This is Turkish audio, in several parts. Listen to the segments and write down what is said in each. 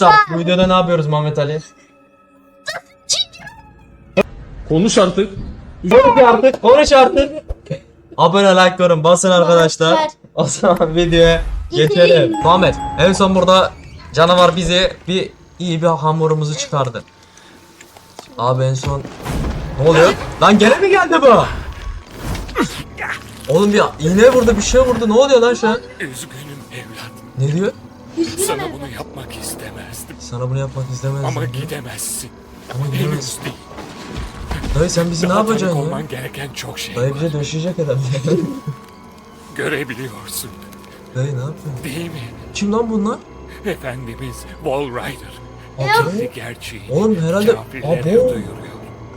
Arkadaşlar bu videoda ne yapıyoruz Muhammed Ali? Konuş artık. Konuş artık, konuş artık. Abone like yorum basın arkadaşlar. O zaman videoya geçelim. Muhammed en son burada canavar bize bir iyi bir hamurumuzu çıkardı. Abi en son ne oluyor? Lan gene mi geldi bu? Oğlum bir iğne vurdu bir şey vurdu ne oluyor lan şu an? Ne diyor? Sana bunu yapmak istemezdim. Sana bunu yapmak istemezdim. Ama gidemezsin. Ama gidemez. Henüz değil. Dayı sen bizi ne Daha yapacaksın tanık ya? olman gereken çok şey Dayı var. bize döşeyecek herhalde. Görebiliyorsun. Dayı ne yapıyorsun? Değil mi? Kim lan bunlar? Efendimiz Wall Rider. Kendi gerçeği. Oğlum herhalde- Abo. duyuruyor.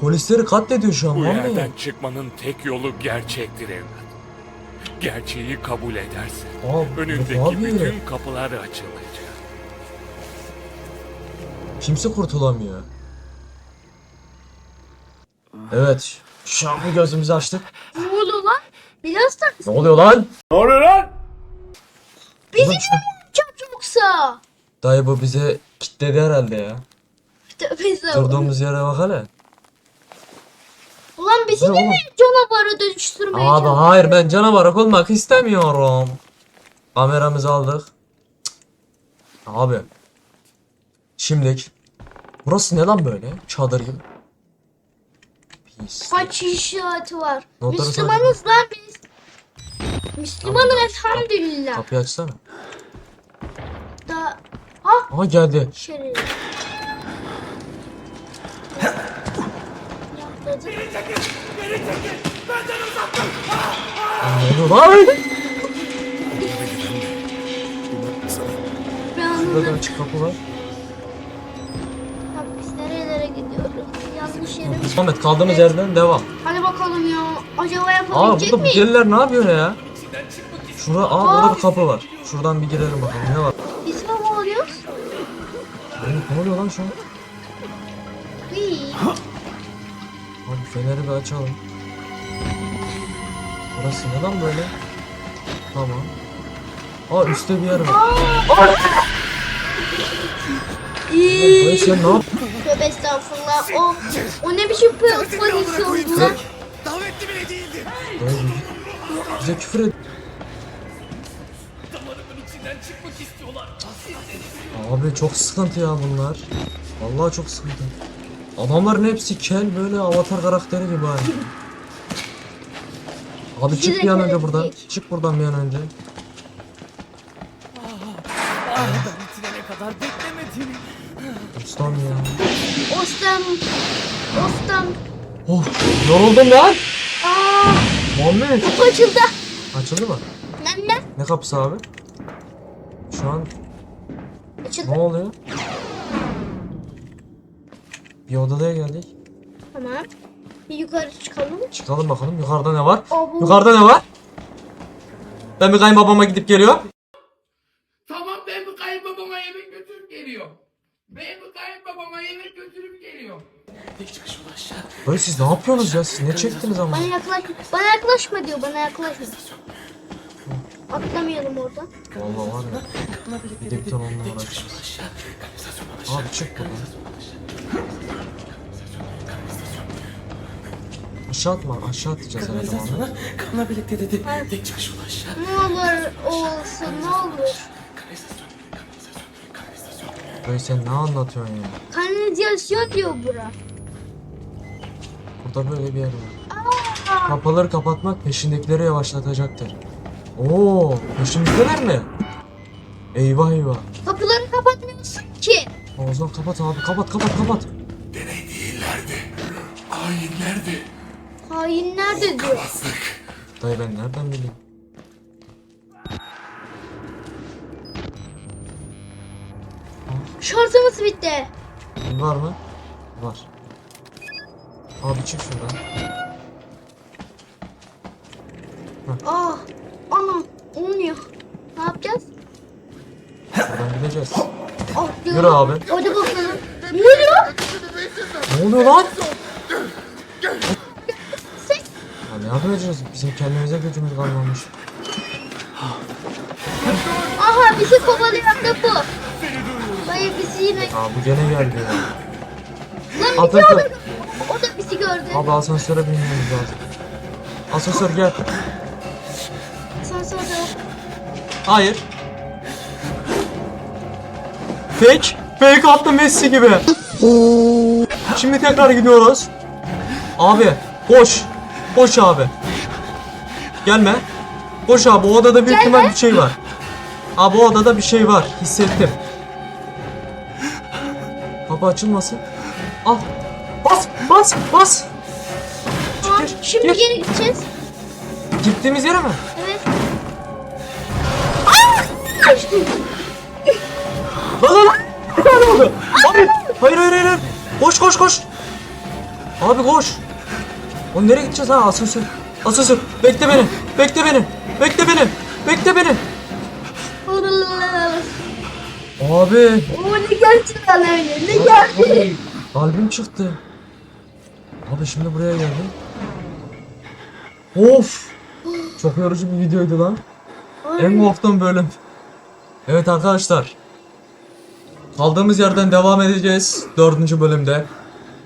Polisleri katlediyor şu an Bu yerden çıkmanın tek yolu gerçektir evlat. Gerçeği kabul edersen Aa, önündeki abi. bütün kapılar açılacak. Kimse kurtulamıyor. Evet. Şu an bu gözümüzü açtık. Ne oluyor lan? Biraz da Ne oluyor lan? bizi Oğlum mi şu- yapacak yoksa? Dayı bu bize kitledi herhalde ya. Tövbe estağfurullah. Durduğumuz yere bak hele. Ulan bizi de mi canavara dönüştürmeye Abi çalışıyor? hayır ben canavar olmak istemiyorum. Kameramızı aldık. Cık. Abi. Şimdilik. Burası ne lan böyle? Çadır gibi. Pis. Kaç işareti var? Notları Müslümanız lan biz. Müslümanım elhamdülillah. Kapıyı açsana. Da ha Aha geldi. şerif. Yapmadı. Ne oluyor lan? Ben Burada anladım. açık kapı var. Bak biz nerelere gidiyoruz? Yanlış yere? Muhammed kaldığımız yerden devam. Hadi bakalım ya. Acaba Aa yapabilecek burada bu miyiz? deliler ne yapıyor ya? Şura, aa burada bir kapı var. Şuradan bir girelim bakalım ne var? Biz mi oluyoruz? Oğlum, ne oluyor lan şu an? İyi. Abi feneri bir açalım. Burası ne lan böyle? Tamam. Aa üstte bir yer var. İyi. Dayı sen ne yap? Tövbe estağfurullah. O, o ne biçim pozisyon lan? Dayı bize küfür et. Abi çok sıkıntı ya bunlar. Vallahi çok sıkıntı. Adamların hepsi kel böyle avatar karakteri gibi abi. Abi çık bir an önce buradan. Çık buradan bir an önce. Ustam ya. Ostam. Ostam. Oh yoruldum lan. Aa, Muhammed. kapı açıldı. Açıldı mı? Lan lan. Ne kapısı abi? Şu an Açıldı. ne oluyor? Bir odaya geldik. Tamam. Bir yukarı çıkalım. Çıkalım bakalım yukarıda ne var? Abu. Yukarıda ne var? Ben bir kayınbabama gidip geliyorum. Tamam ben bu kayınbabama yemek götürüp geliyorum. Ben bu kayınbabama yemek götürüp geliyorum. Böyle siz ne yapıyorsunuz ya? Siz ne çektiniz ama? Bana yaklaşma. Bana yaklaşma diyor. Bana yaklaşma. Atlamayalım oradan. Vallahi var ya. Bir de bir ton onunla uğraşacağız. Abi çık buradan. Aşağı atma, aşağı atacağız herhalde Muhammed. Kanla birlikte dedi. Tek çıkış ulaş. Ne olur olsun ne olur. Böyle sen ne anlatıyorsun ya? Kanalizasyon diyor bura. Burada böyle bir yer var. Kapıları kapatmak peşindekileri yavaşlatacaktır. Oo, peşimizdeler mi? Eyvah eyvah. Kapıları kapatmıyorsun ki. O zaman kapat abi, kapat kapat kapat. Deney değillerdi. Hainlerdi. Hain nerede diyor. Azlık. Dayı ben nereden bileyim? Şarjımız bitti. Var mı? Var. Abi çık şuradan. Ah, ana, olmuyor. Ne yapacağız? Buradan gideceğiz. Ah, Yürü abi. Hadi bakalım. Oluyor? Ne oluyor lan? Ses. Ya ne yapacağız? Bizim kendimize gücümüz kalmamış. Aha bizi kovalayan da bu. Hayır bizi yine. Aa bu gene geldi. Lan gördü. O da bizi gördü. Abi asansöre binmemiz lazım. Asansör gel. Sen sonra. Hayır. Fake. Fake attı Messi gibi. Şimdi tekrar gidiyoruz. Abi koş. Koş abi. Gelme. Koş abi o odada büyük ihtimal bir şey var. Abi o odada bir şey var. Hissettim. Kapı açılmasın. Al. Bas bas bas. Tamam, Gir, Şimdi gir. geri gideceğiz. Gittiğimiz yere mi? Evet. Lan lan lan. Bir tane oldu. Hayır. Hayır hayır hayır. Koş koş koş. Abi koş. O nereye gideceğiz ha asansör? Asansör. Bekle beni. Bekle beni. Bekle beni. Bekle beni. Abi. O ne gerçekten öyle. Ne geldi? Kalbim çıktı. Abi şimdi buraya geldim. Of. Çok yorucu bir videoydu lan. En korktuğum bölüm. Evet arkadaşlar. Kaldığımız yerden devam edeceğiz. Dördüncü bölümde.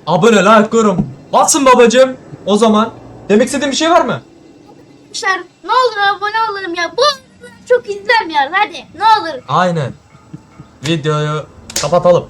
Abone, like, yorum. Basın babacım. O zaman. Demek istediğin bir şey var mı? Arkadaşlar ne olur abone olalım ya. Bu çok izlenmiyor. Hadi ne olur. Aynen. Videoyu kapatalım.